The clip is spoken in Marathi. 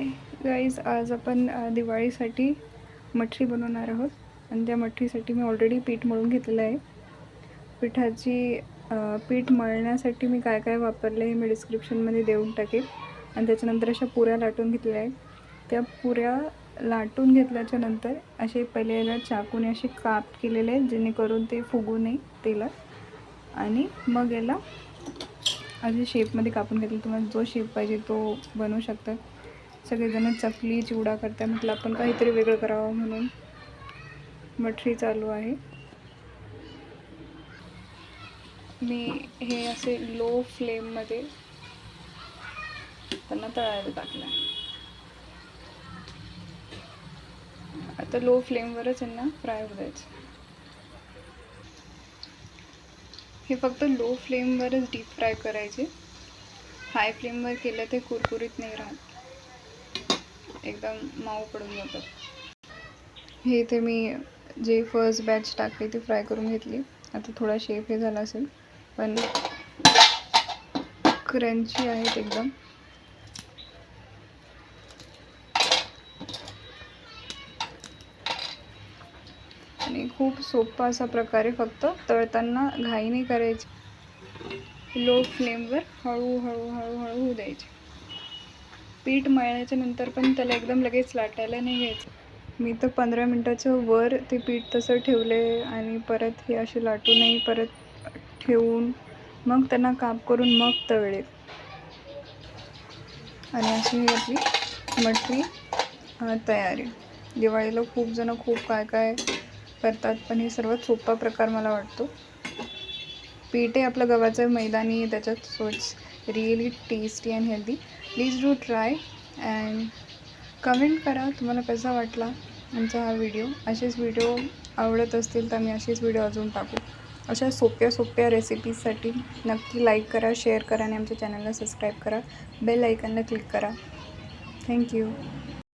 हाय गाईज आज आपण दिवाळीसाठी मठरी बनवणार आहोत. आणि त्या मठरीसाठी मी ऑलरेडी पीठ मळून घेतलेलं आहे. पिठाची पीठ मळण्यासाठी मी काय काय वापरलं हे मी डिस्क्रिप्शनमध्ये देऊन टाकेन आणि त्याच्यानंतर अशा पुऱ्या लाटून घेतलेल्या आहेत. त्या पुऱ्या लाटून घेतल्याच्या नंतर असे पहिले याला चाकूने असे काप केलेले आहेत जेणेकरून ते फुगू नये तेलात. आणि मग याला असे शेपमध्ये कापून घेतले. तुम्हाला जो शेप पाहिजे तो बनवू शकतात सगळेजण चकली चिवडा करतात म्हटलं आपण काहीतरी वेगळं करावं म्हणून. मठरी चालू आहे. मी हे असे लो फ्लेममध्ये त्यांना तळायला टाकलं आता लो फ्लेमवरच यांना फ्राय होऊ द्यायचं. हे फक्त लो फ्लेमवरच डीप फ्राय करायचे. हाय फ्लेमवर केलं ते कुरकुरीत नाही राहत. एकदम माऊ पडून जातात हे इथे मी जे फर्स्ट बॅच टाकली ती फ्राय करून घेतली. आता थोडा शेप हे झाला असेल पण क्रंची आहेत एकदम. आणि खूप सोपा असा प्रकारे फक्त तळताना घाई नाही करायची. लो फ्लेमवर हळूहळू हळूहळू होऊ द्यायची. पीठ मळण्याच्या नंतर पण त्याला एकदम लगेच लाटायला नाही घ्यायचं. मी तर पंधरा मिनटाचं वर ते पीठ तसं ठेवले आणि परत हे असे लाटूनही परत ठेवून मग त्यांना काप करून मग तळले. आणि अशी ही आपली मटरी तयारी. दिवाळीला खूप जण खूप काय काय करतात पण हे सर्वात सोपा प्रकार मला वाटतो. पीठ आहे आपलं गव्हाचं मैदानी आहे त्याच्यात so really tasty and healthy please do try and comment करा. तुम्हाला कसा वाटला आमचा हा व्हिडिओ असेच व्हिडिओ आवडत असतील तर मी असेच व्हिडिओ अजून टाकू. अशा सोप्या सोप्या रेसिपीजसाठी नक्की लाईक करा शेअर करा आणि आमच्या चॅनलला सबस्क्राईब करा. बेल आयकनला क्लिक करा. Thank you